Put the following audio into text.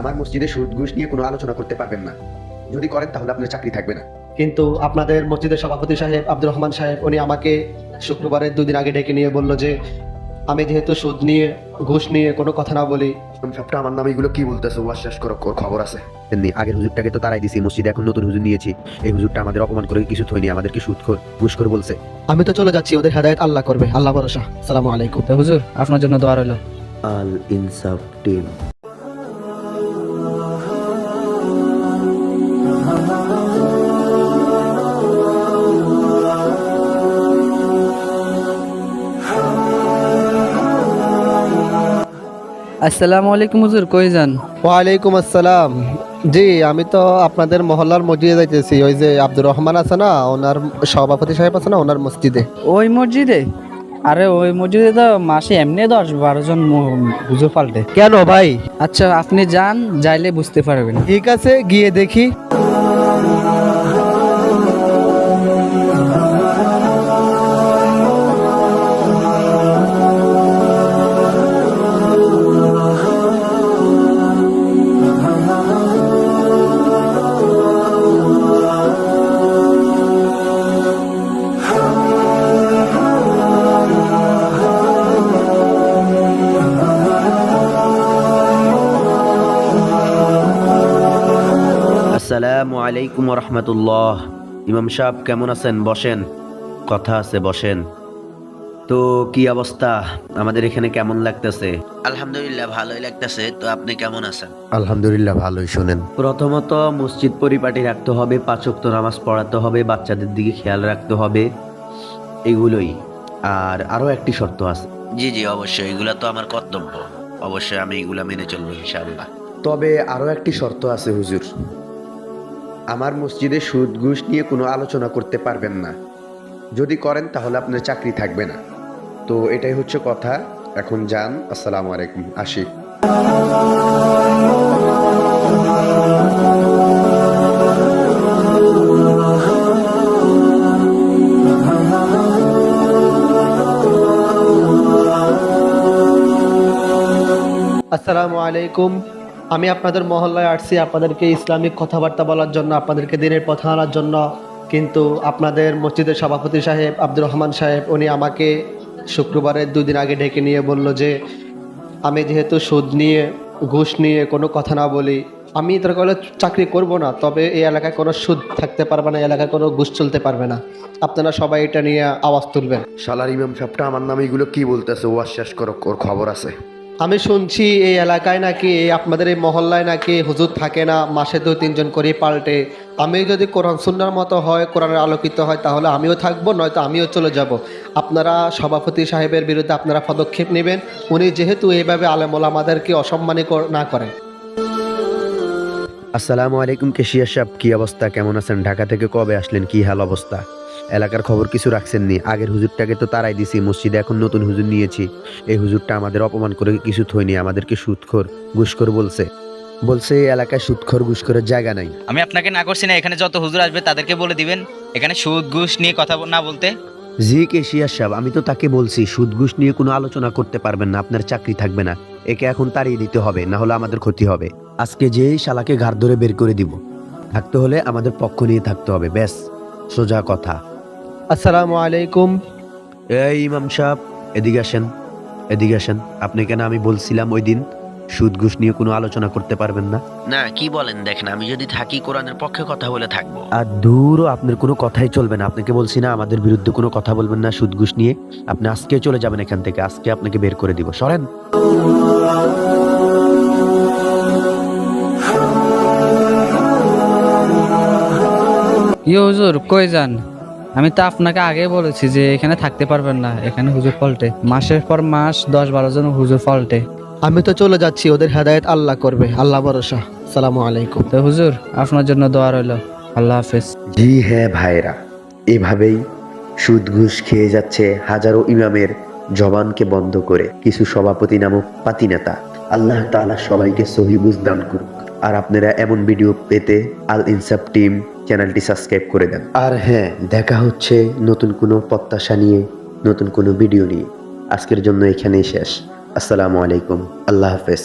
আমার মসজিদে সুদ ঘুষ নিয়ে কোনো আলোচনা করতে পারবেন না। যদি করেন তাহলে আপনার চাকরি থাকবে না। কিন্তু আপনাদের মসজিদের সভাপতি সাহেব আব্দুর রহমান সাহেব উনি আমাকে শুক্রবারের দুদিন আগে ডেকে নিয়ে বলল যে আমি যেহেতু সুদ নিয়ে ঘুষ নিয়ে কোনো কথা না বলি সবটা আমার নামে এগুলো কি বলতেছে? ওয়াশ শেষ করো খবর আছে। এমনি আগের হুজুরটাকে তো তারাই দিছি মসজিদে এখন নতুন হুজুর নিয়েছি। এই হুজুরটা আমাদের অপমান করে কিছু থইনি আমাদেরকে সুদ খোর ঘুষ করে বলছে। আমি তো চলে যাচ্ছি ওদের হেদায়ত আল্লাহ করবে আল্লাহ ভরসা। সালামু আলাইকুম। হুজুর আপনার জন্য দোয়া রইল। আল ইনসাফ টিম। আসসালামু আলাইকুম হুজুর কই যান? ওয়ালাইকুম আসসালাম। জি আমি তো আপনাদের মহল্লার মসজিদে যাইতেছি। ওই যে আব্দুর রহমান আছে না ওনার সভাপতি সাহেব আছে না ওনার মসজিদে। ওই মসজিদে? আরে ওই মসজিদে তো মাসে এমনি দশ বারো জন হুজুর পাল্টে। কেন ভাই? আচ্ছা আপনি যান যাইলে বুঝতে পারবেন। ঠিক আছে গিয়ে দেখি। আলাইকুম রহমতুল্লাহ ইমাম সাহেব কেমন আছেন? বসেন। কথা আছে বসেন। তো কি অবস্থা? আমাদের এখানে কেমন লাগতেছে? আলহামদুলিল্লাহ ভালোই লাগতেছে। তো আপনি কেমন আছেন? আলহামদুলিল্লাহ ভালোই শুনেন। প্রথমত মসজিদ পরিপাটি রাখতে হবে পাঁচক্ত নামাজ পড়াতে হবে বাচ্চাদের দিকে খেয়াল রাখতে হবে এগুলোই। আর আরও একটি শর্ত আছে। জি জি অবশ্যই। এগুলো তো আমার কর্তব্য। অবশ্যই আমি এগুলো মেনে চলবো ইনশাআল্লাহ। তবে আরও একটি শর্ত আছে হুজুর। আমার মসজিদে সুদ ঘুষ নিয়ে কোনো আলোচনা করতে পারবেন না। যদি করেন তাহলে আপনার চাকরি থাকবে না। তো এটাই হচ্ছে কথা। এখন যান, আসসালামু আলাইকুম, আসি। আসসালামু আলাইকুম। আমি আপনাদের মহল্লায় আসছি, আপনাদেরকে ইসলামিক কথাবার্তা বলার জন্য, আপনাদেরকে দিনের পথে আনার জন্য। কিন্তু আপনাদের মসজিদের সভাপতি সাহেব আব্দুর রহমান সাহেব, উনি আমাকে শুক্রবারের দুই দিন আগে ডেকে নিয়ে বলল যে, আমি যেহেতু সুদ নিয়ে, ঘুষ নিয়ে কোনো কথা না বলি, আমি তোর কলে চাকরি করব না, তবে এই এলাকায় কোনো সুদ থাকতে পারবে না এলাকায় কোনো ঘুষ চলতে পারবে না। আপনারা সবাই এটা নিয়ে আওয়াজ তুলবেন। শালার ইমাম সাহেবটা আমার নামে এগুলো কি বলতেছে? ওয়াশ শেষ করো, ওর খবর আছে। আমি শুনছি এই এলাকায় নাকি, আপনাদের এই মহল্লায় নাকি হুজুর থাকে না, মাসে দুই, তিনজন করে পাল্টে। আমি যদি কোরআন সুন্নার মতো হয়, কোরআনের আলোকিত হয়, তাহলে আমিও থাকব, নয়তো আমিও চলে যাব। আপনারা সভাপতি সাহেবের বিরুদ্ধে আপনারা পদক্ষেপ নেবেন। উনি যেহেতু এইভাবে আলেমুল আমাদেরকে অসম্মানী না করেন আসসালামু আলাইকুম কেশিয়া সাহেব, কি অবস্থা? কেমন আছেন? ঢাকা থেকে কবে আসলেন? কি হাল অবস্থা? এলাকার খবর কিছু রাখছেননি। আগের হুজুরটাকে তো তারাই দিছি মসজিদে এখন নতুন হুজুর নিয়েছি। এই হুজুরটা আমাদের অপমান করে কিছু থইনি আমাদেরকে সুদখোর ঘুষখোর বলছে। বলছে এই এলাকায় সুদখোর ঘুষখোরের জায়গা নাই। আমি আপনাকে না করছি না এখানে যত হুজুর আসবে তাদেরকে বলে দিবেন এখানে সুদ ঘুষ নিয়ে কথা না বলতে? জি কেশিয়া সাহেব আমি তো তাকে বলছি সুদ ঘুষ নিয়ে কোনো আলোচনা করতে পারবেন না আপনার চাকরি থাকবে না। একে এখন তাড়িয়ে দিতে হবে না হলে আমাদের ক্ষতি হবে। আজকে যেই শালাকে ঘাড় ধরে বের করে দিব থাকতে হলে আমাদের পক্ষ নিয়ে থাকতে হবে ব্যাস। সোজা কথা। আসসালামু আলাইকুম। এই ইমাম সাহেব এদিকে আসেন এদিকে আসেন। আপনি কেন আমি বলছিলাম ওই দিন? সুদ ঘুষ নিয়ে কোনো আলোচনা করতে পারবেন না? না কি বলেন দেখেন আমি যদি থাকি কোরআনের পক্ষে কথা বলে থাকব। আর দূরও আপনার কোনো কথাই চলবে না। আপনাকে বলছি না আমাদের বিরুদ্ধে কোনো কথা বলবেন না সুদ ঘুষ নিয়ে। আপনি আজকে চলে যাবেন এখান থেকে আজকে আপনাকে বের করে দিব। সরেন। ইয়ে হুজুর কই যান? আমি তো আপনাকে আগে বলেছি যে এখানে থাকতে পারবেন না এখানে হুজুর পাল্টে। মাসের পর মাস দশ বারো জন হুজুর পাল্টে। আমি তো চলে যাচ্ছি ওদের হেদায়ত আল্লাহ করবে আল্লাহ ভরসা। সালামু আলাইকুম। তো হুজুর আপনার জন্য দোয়া রইল। আল্লাহ হাফেজ। জি হ্যাঁ ভাইরা এভাবেই সুদ ঘুষ খেয়ে যাচ্ছে হাজারো ইমামের জবানকে বন্ধ করে কিছু সভাপতি নামক পাতি নেতা। আল্লাহ তাআলা সবাইকে সহি বুঝ দান করুক। আর আপনারা এমন ভিডিও পেতে আল ইনসাফ টিম চ্যানেলটি সাবস্ক্রাইব করে দেন। আর হ্যাঁ দেখা হচ্ছে নতুন কোনো প্রত্যাশা নিয়ে, নতুন কোনো ভিডিও নিয়ে। আজকের জন্য এখানেই শেষ। আসসালামু আলাইকুম। আল্লাহ হাফেজ।